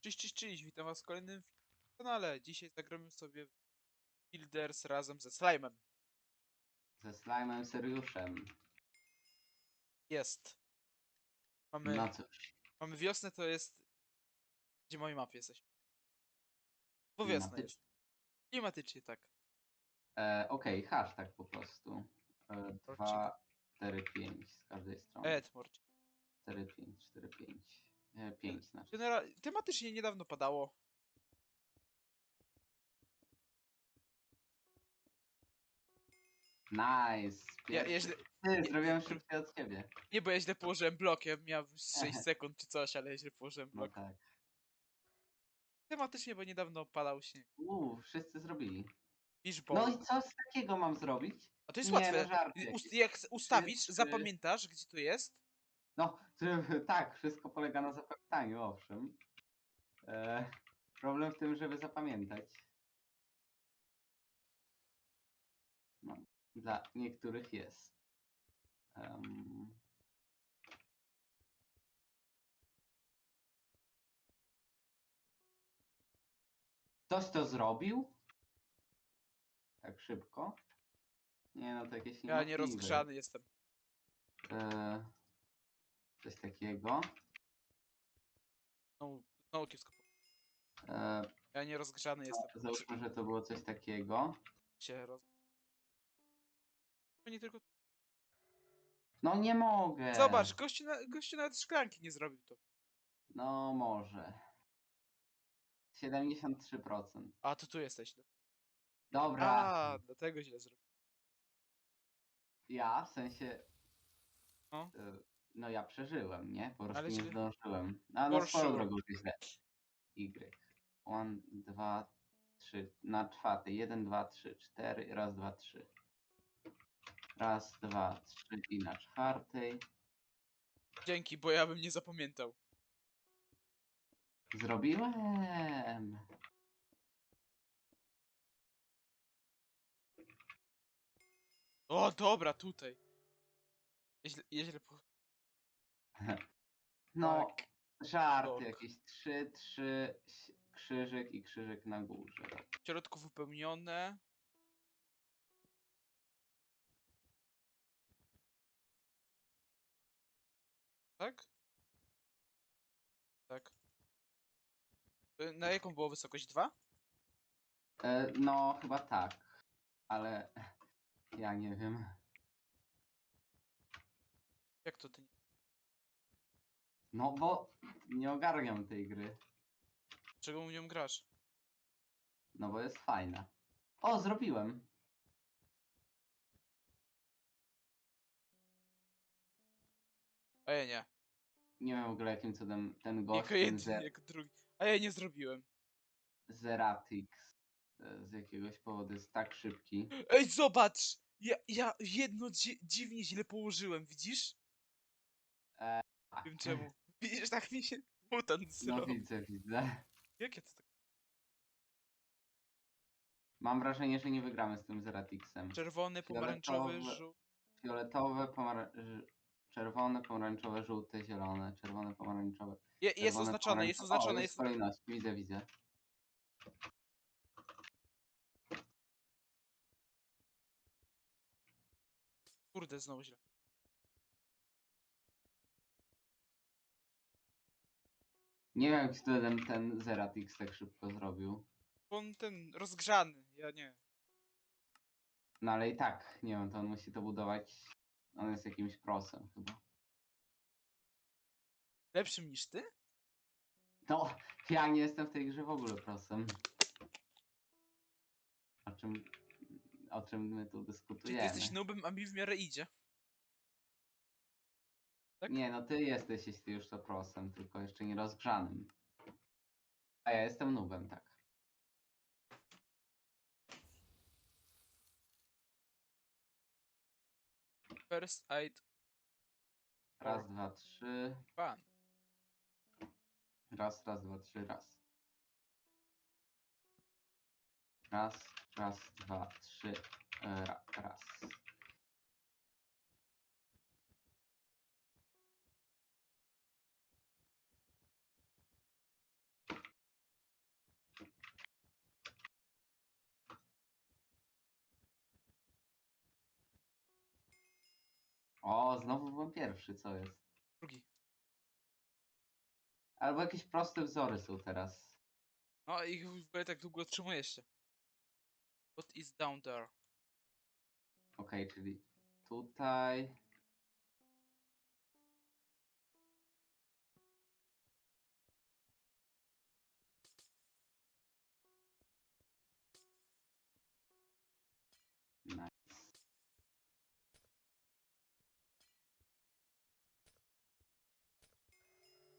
Cześć, cześć, cześć, witam was w kolejnym kanale. Dzisiaj zagramy sobie w Builders razem ze Slime'em. Ze slime'em Seriuszem. Jest. Mamy, No cóż. mamy wiosnę, to jest... Gdzie mojej mapie jesteś? Bo wiosna klimatycznie. jest. Klimatycznie, tak. E, Okej, hashtag po prostu. E, Torcik. 2, 4, 5 z każdej strony. Ed, morcie. 4, 5, 4, 5. 5 znaczy. General... Tematycznie niedawno padało. Nice! Ja, ja źle... Ty, zrobiłem szybciej od ciebie. Nie, bo ja źle położyłem blok, ja miałem 6 sekund czy coś, ale ja źle położyłem No blok. tak. Tematycznie, bo niedawno padał śnieg. Uuu, wszyscy zrobili. Fishbowl. No i co z takiego mam zrobić? A to jest nie, łatwe. no Y, jakiś. ust- Jak ustawisz, trzy. zapamiętasz, gdzie to jest, No, tak, wszystko polega na zapamiętaniu, owszem. E, problem w tym, żeby zapamiętać. No, dla niektórych jest. Em, Ktoś to zrobił? Tak szybko? Nie no, to jakieś Ja nie rozgrzany jestem. E, coś takiego. No, no kiepsko. E, Ja nie rozgrzany jestem. Załóżmy, że to było coś takiego. Się roz... Nie tylko... No nie mogę. Zobacz, gościu, na, gościu nawet szklanki nie zrobił to. No może. 73%. A, to tu jesteś. Dobra. A, dlatego źle zrobił. Ja w sensie. No. y, No ja przeżyłem, nie? Po prostu Ale nie źle- zdążyłem. A no swoją sure. drogą źle. Y. 1, 2, 3. Na czwarty. 1, 2, 3, 4. Raz, dwa, trzy. Raz, dwa, trzy i na czwartej. Dzięki, bo ja bym nie zapamiętał. Zrobiłem! O, dobra, tutaj. Ja źle, ja źle po... No, Tak. żart Ok. jakieś. Trzy, trzy, krzyżyk i krzyżyk na górze. W środku wypełnione. Tak? Tak. Y, Na jaką było wysokość? 2? E, no, chyba tak. Ale ja nie wiem. Jak to ty nie... No, bo nie ogarniam tej gry. Czego u nią grasz? No, bo jest fajna. O, zrobiłem. A ja nie. Nie wiem w ogóle jakim cudem ten gość, Jako ten jeden, Zer drugi. A ja nie zrobiłem. Zeratix e, z jakiegoś powodu jest tak szybki. Ej, zobacz! Ja, ja jedno dzi dziwnie źle położyłem, widzisz? A, Wiem czemu. Widzisz, tak mi się mutant No zrobił. widzę, widzę. Jakie to tak? Mam wrażenie, że nie wygramy z tym Zeratixem. Czerwony, pomarańczowy, żółty. Fioletowe, pomara- ż- czerwone, pomarańczowe, żółte, zielone, czerwone, pomarańczowe. Je, jest czerwone, oznaczone, jest oznaczone, O, jest... w kolejności, widzę, widzę. Kurde, znowu źle. Nie wiem, jak cudem ten Zeratix tak szybko zrobił. Bo On ten rozgrzany, ja nie. No ale i tak, nie wiem, to on musi to budować. On jest jakimś prosem chyba. Lepszym niż ty? No, ja nie jestem w tej grze w ogóle prosem. O czym, o czym my tu Czy ty dyskutujemy? jesteś noobem, a mi w miarę idzie? Tak? Nie, no ty jesteś, jeśli już to prosem, tylko jeszcze nie rozgrzanym. A ja jestem nubem, tak. First aid Raz, dwa, trzy. pan. Raz, raz, dwa, trzy, raz. Raz, raz, dwa, trzy, e, ra, raz. O, znowu byłem pierwszy, co jest? Drugi. Albo jakieś proste wzory są teraz. No i w ogóle tak długo otrzymujesz się. What is down there? Okej, czyli tutaj.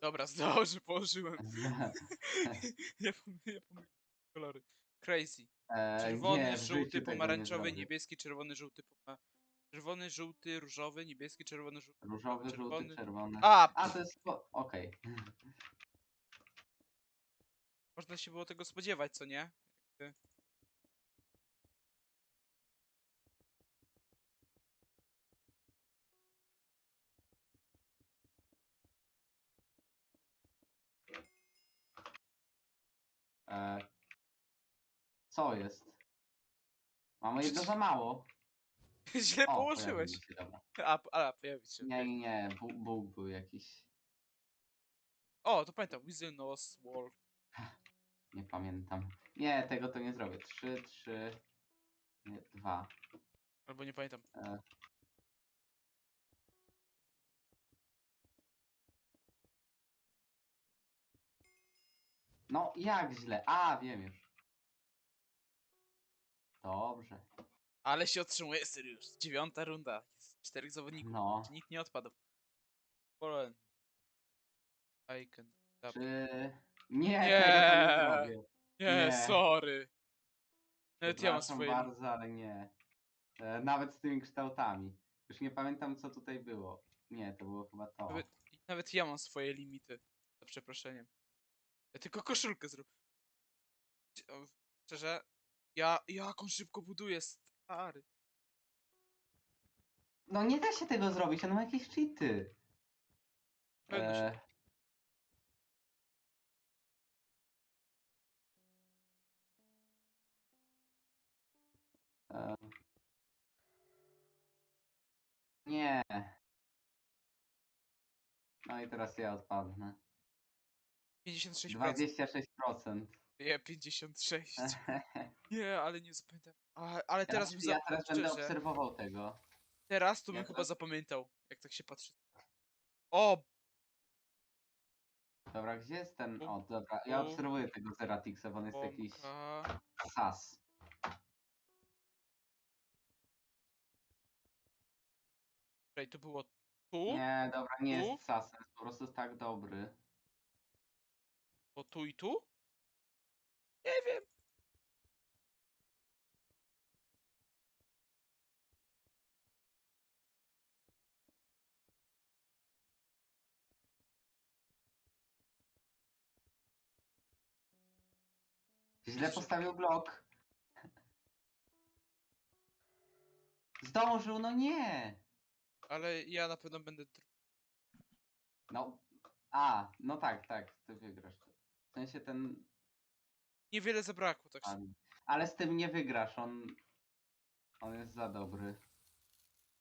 Dobra, że położyłem. ja pomyliłem kolory. Crazy. E, Czerwony, nie, żółty, pomarańczowy, niebieski, czerwony, żółty, poma... Czerwony, żółty, różowy, niebieski, czerwony, żółty. Różowy, czerwony. żółty, czerwony. A! A, to jest. Okej. Można się było tego spodziewać, co nie? E, co jest? Mamy jedno za mało. Źle O, położyłeś. się, dobra. A, a, pojawił się. Nie, nie, Bóg był jakiś. O, to pamiętam. Wizard Nose Wall. Nie pamiętam. Nie, tego to nie zrobię. Trzy, trzy, nie, dwa. Albo nie pamiętam. E. No, jak źle? A, wiem już. Dobrze. Ale się otrzymuje Sirius. Dziewiąta runda. Jest czterech zawodników. No. Nikt nie odpadł. Polen. Icon. Tab. Czy... Nie, Nie. tego nie zrobię. Nie, Nie. sorry. Nawet ja mam Przepraszam swoje. bardzo, ale nie. E, nawet z tymi kształtami. Już nie pamiętam, co tutaj było. Nie, to było chyba to. Nawet, nawet ja mam swoje limity. Za przeproszeniem. Ja tylko koszulkę zrób. O, Szczerze, ja, jak on szybko buduje, stary. No nie da się tego zrobić, on ma jakieś cheaty. Pewno się E, e, Nie. No i teraz ja odpadnę. 56%. 26%. Nie, 56. Nie, ale nie zapamiętam. A, ale Teraz, teraz bym ja teraz będę szczerze, obserwował tego. Teraz to bym chyba zapamiętał, jak tak się patrzy. O! Dobra, gdzie jest ten... O, dobra, ja obserwuję tego Zeratixa, bo on jest jakiś Bombka. sas. Czekaj, to było tu? Nie, dobra, nie Tu? jest sasem, jest po prostu tak dobry. To tu i tu? Nie wiem. Źle postawił blok. Zdążył, no nie! Ale ja na pewno będę... dru- No, a, no tak, tak, ty wygrasz. W sensie ten, Niewiele zabrakło, tak się... pan- ale z tym nie wygrasz, on, on jest za dobry.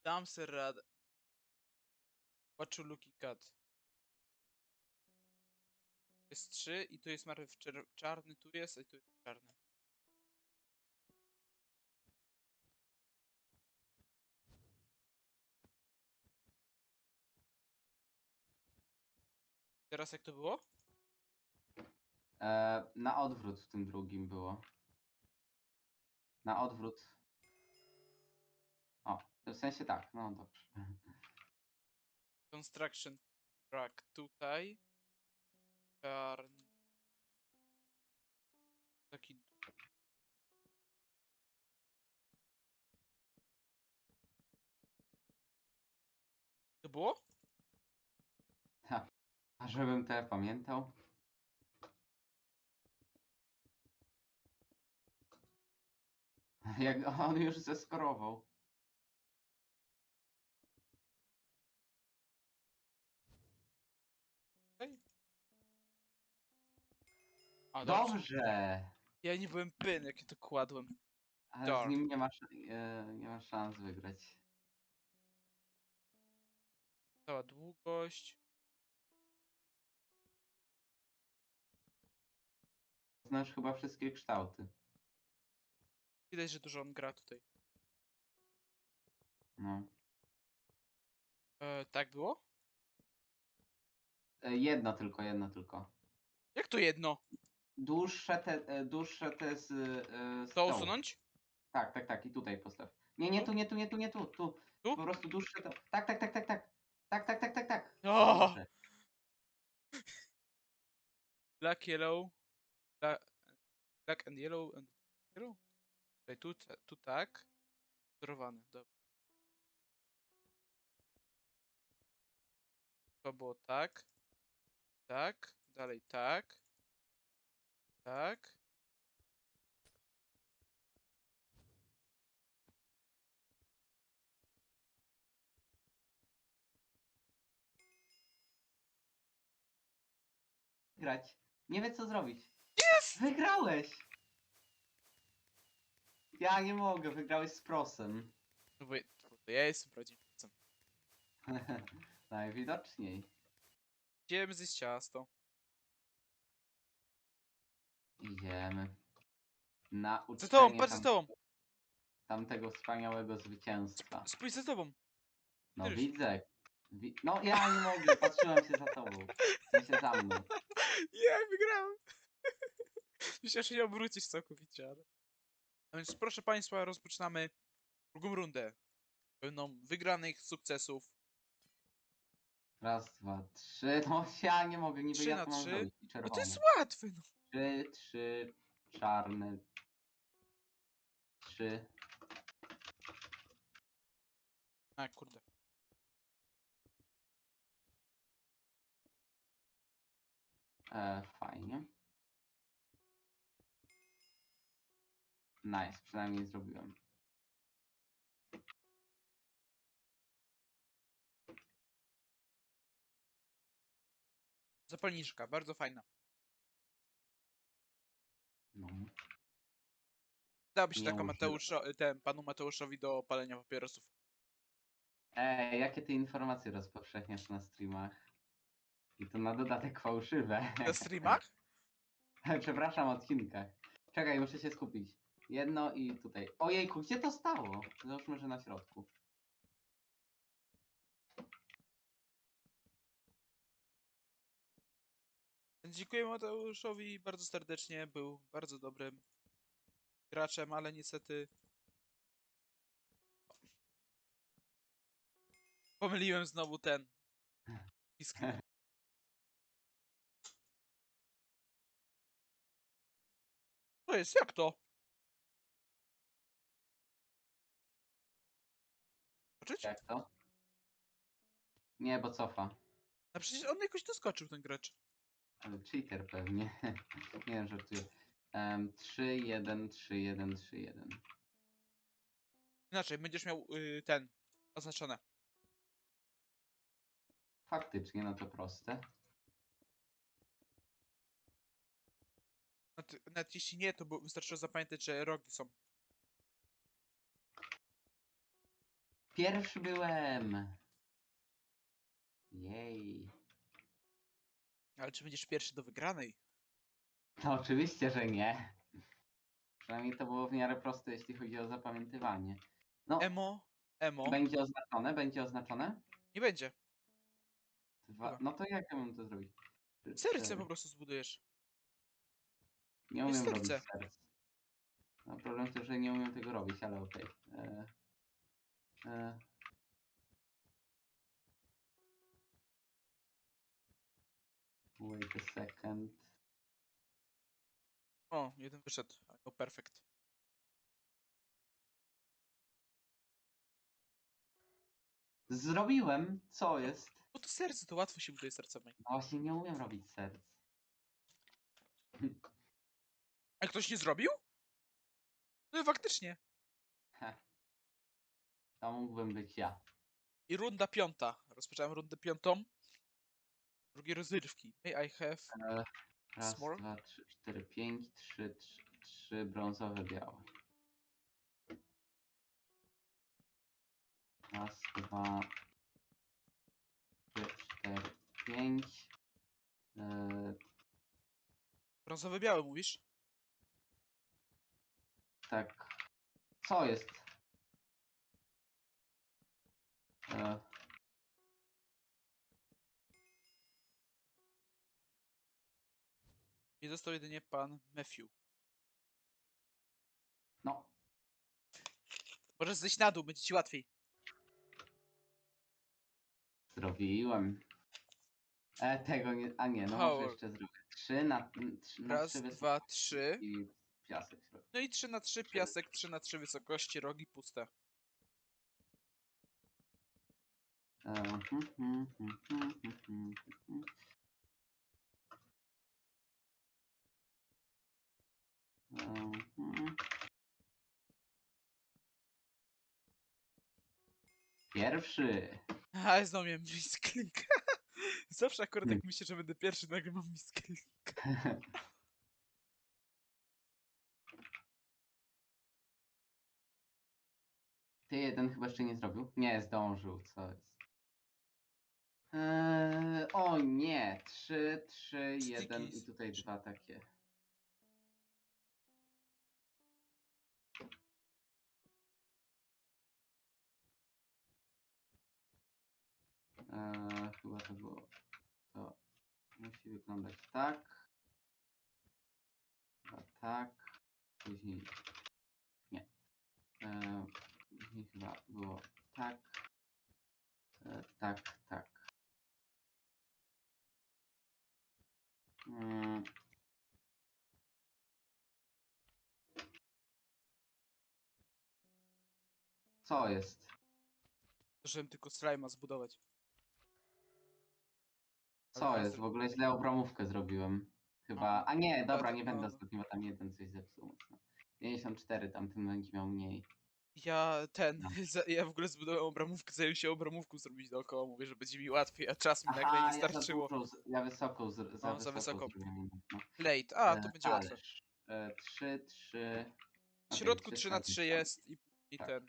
Dam sobie radę. What you looking at? Jest trzy i tu jest czer- czarny, tu jest, a tu jest czarny. Teraz jak to było? E, na odwrót w tym drugim było. Na odwrót. O, w sensie tak, no dobrze. Construction track tutaj. Czarny. Taki. To było? A żebym te pamiętał. Jak on już zeskorował. A, dobrze. Dobrze! Ja nie byłem pewien, jak ja to kładłem. Ale Dark. z nim nie masz, e, nie masz szans wygrać. Cała długość. Znasz chyba wszystkie kształty. Widać, że dużo on gra tutaj. No. E, tak było? E, Jedno tylko, jedno tylko. Jak to jedno? Dłuższe te, e, dłuższe te z, e, z To dołu. usunąć? Tak, tak, tak. I tutaj postaw. Nie, nie Tu? nie tu, nie tu, nie tu. Tu. Tu? Po prostu dłuższe to. Tak, tak, tak, tak, tak. Tak, tak, tak, tak, tak. O! Black, yellow. Black, black and yellow and yellow? Tutaj, tu, tu tak. Wzorowany, dobra. To było tak. Tak. Dalej tak. Tak. Grać. Nie wie co zrobić. Jest! Wygrałeś! Ja nie mogę, wygrałeś z prosem. No bo kurde, ja jestem prawdziwcem. Najwidoczniej. Idziemy zjeść ciasto. Idziemy. Na Za tobą, uczczenie patrz za tam, tobą. tamtego wspaniałego zwycięstwa. Spójrz za tobą. No widzę. Wi no ja nie mogę, patrzyłem się za tobą. W sensie za mną. Ja wygrałem. Myślałem, że nie obrócić całkowicie, ale... A więc proszę Państwa, rozpoczynamy drugą rundę. Pełną wygranych sukcesów. Raz, dwa, trzy. No ja nie mogę, niby Trzy na mam trzy. zrobić. No czerwony. to jest łatwe, no. Trzy, trzy, czarny. Trzy. A, kurde. E, fajnie. Nice, przynajmniej zrobiłem. Zapalniczka, bardzo fajna. No. Dałaby się Nie użyłem. Mateuszo, ten, panu Mateuszowi do palenia papierosów. Ej, jakie ty informacje rozpowszechniasz na streamach? I to na dodatek fałszywe. Na streamach? Przepraszam, odcinkach. Czekaj, muszę się skupić. Jedno i tutaj. Ojejku, gdzie to stało? Załóżmy, że na środku. Dziękuję Mateuszowi bardzo serdecznie. Był bardzo dobrym graczem, ale niestety. Pomyliłem znowu ten. Pisk. To jest, jak to? Zobaczyć? Jak to? Nie, bo cofa. No przecież on jakoś doskoczył, ten gracz. Ale cheater pewnie. Nie wiem, żartuję. Um, 3, 1, 3, 1, 3, 1. Inaczej, będziesz miał y, ten, oznaczone. Faktycznie, no to proste. Nawet, nawet jeśli nie, to było- wystarczyło zapamiętać, że rogi są. Pierwszy byłem! Jej. Ale czy będziesz pierwszy do wygranej? No oczywiście, że nie. Przynajmniej to było w miarę proste, jeśli chodzi o zapamiętywanie. No, Emo, emo. będzie oznaczone, będzie oznaczone? Nie będzie. Dwa. Dobra. No to jak ja mam to zrobić? Trzy, Serce cztery. po prostu zbudujesz. Nie umiem robić serce. serc. No problem tym, że nie umiem tego robić, ale okej. E, e, Wait a second. O, jeden wyszedł. No perfekt. Zrobiłem! Co jest? Bo to serce, to łatwo się buduje sercami. No właśnie nie umiem robić serc. A ktoś nie zrobił? No faktycznie. Heh. To mógłbym być ja. I runda piąta. Rozpocząłem rundę piątą. Drugie rozrywki. May I have... E, Raz, Small? dwa, trzy, cztery, pięć, trzy, trzy, trzy brązowe, białe. Raz, dwa, 4, 5. E, Brązowy biały mówisz? tak. Co jest? E, Nie został jedynie pan Matthew. no, Możesz zejść na dół, będzie ci łatwiej. zrobiłem. E, tego nie. A nie, no Power. może jeszcze zrobię. 3 na, 3 na Raz, 3 dwa, trzy. i piasek w środku. No i 3 na 3 piasek, 3 na 3 wysokości, rogi puste. E, hmm, hmm, hmm, hmm, hmm, hmm, hmm. E, hmm. Pierwszy. A, znowu miałem misklik. Zawsze akurat Hmm. jak myślę, że będę pierwszy, nagle mam misklik. Ty jeden chyba jeszcze nie zrobił? Nie, zdążył, co jest. Eee, o nie, 3, 3, 1 i tutaj dwa takie. Eee, chyba to było. To musi wyglądać tak. Chyba tak. Później. Nie. Eee, później chyba było tak. E, tak, tak. Mm. Co jest? Żebym tylko slajma zbudować. Ale Co teraz jest? W ogóle źle obramówkę zrobiłem. Chyba. A nie, dobra, tak nie będę mamy. ostatnio, bo tam jeden coś zepsuł mocno. 54 tamten będzie miał mniej. Ja ten, No. za- ja w ogóle zbudowałem obramówkę, zająłem się obramówką zrobić dookoła, mówię, że będzie mi łatwiej, a czas mi nagle nie ja, za starczyło. dużo z- ja wysoko, z, za, No, wysoko za wysoko. zrobiłem, no. Late, a to E, będzie łatwe. talerz. E, 3, 3. W środku 3 na 3 jest i, i Tak. ten.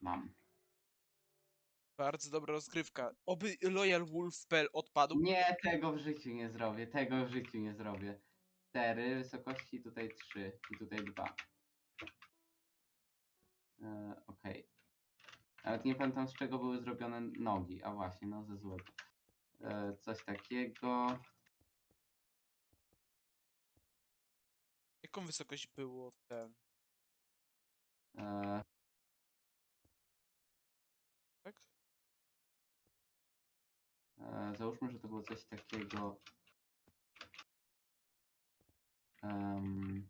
Mam. Bardzo dobra rozgrywka. Oby Loyal Wolf.pl odpadł. Nie, tego w życiu nie zrobię. Tego w życiu nie zrobię. 4 wysokości, tutaj 3 i tutaj 2. E, Okej. Nawet nie pamiętam z czego były zrobione nogi. A właśnie, no ze złota. E, coś takiego. Jaką wysokość było ten? E, Tak? e, załóżmy, że to było coś takiego. em,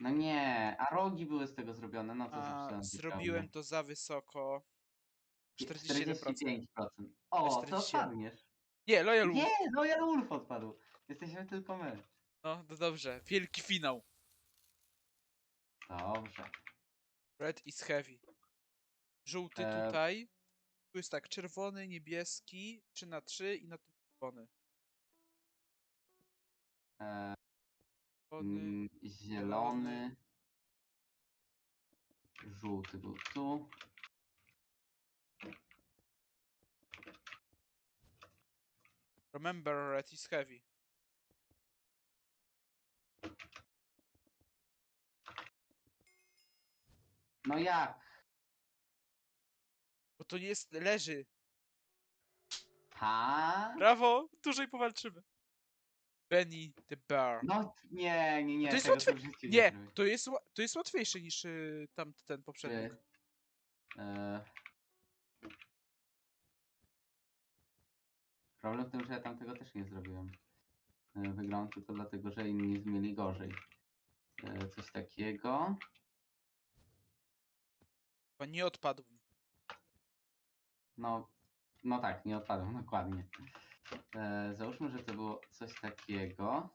No nie, a rogi były z tego zrobione, no to A, zepsułem zrobiłem to za wysoko. 41%. 45%. O, to 47. odpadniesz. Nie, Loyal Wolf. Nie, Royal Wolf odpadł. Jesteśmy tylko my. No, to dobrze. Wielki finał. Dobrze. Red is heavy. Żółty E, tutaj. Tu jest tak, czerwony, niebieski, 3 na 3 i na tym czerwony. E, Czerwony. mm, zielony. Żółty był tu. Remember, red is heavy. No jak? Bo to nie jest, leży. Ha? Brawo, dłużej powalczymy. Benny the Bear. No nie, nie, nie. To jest łatwe- Nie, zrobię. to jest, to jest łatwiejsze niż y, tam ten poprzednik. E, Problem w tym, że ja tamtego też nie zrobiłem. E, Wygrałem tylko dlatego, że inni mieli gorzej. E, Coś takiego. Chyba nie odpadłbym. No, no tak, nie odpadłem, dokładnie. E, załóżmy, że to było coś takiego.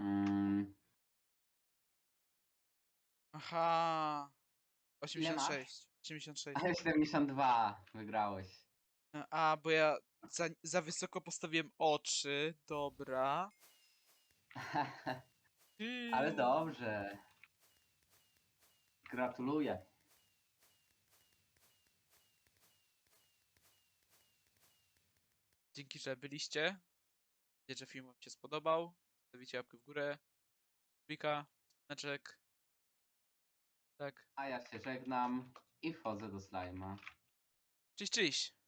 Mm. Aha. 86. 86. Ale 72 wygrałeś. No, a, bo ja za, za wysoko postawiłem oczy. Dobra. Ale dobrze. Gratuluję. Dzięki, że byliście. Nadzieję, że film Wam się spodobał. Stawicie łapkę w górę. Klika, znaczek. Tak. A ja się żegnam i wchodzę do slajma. Cześć, cześć.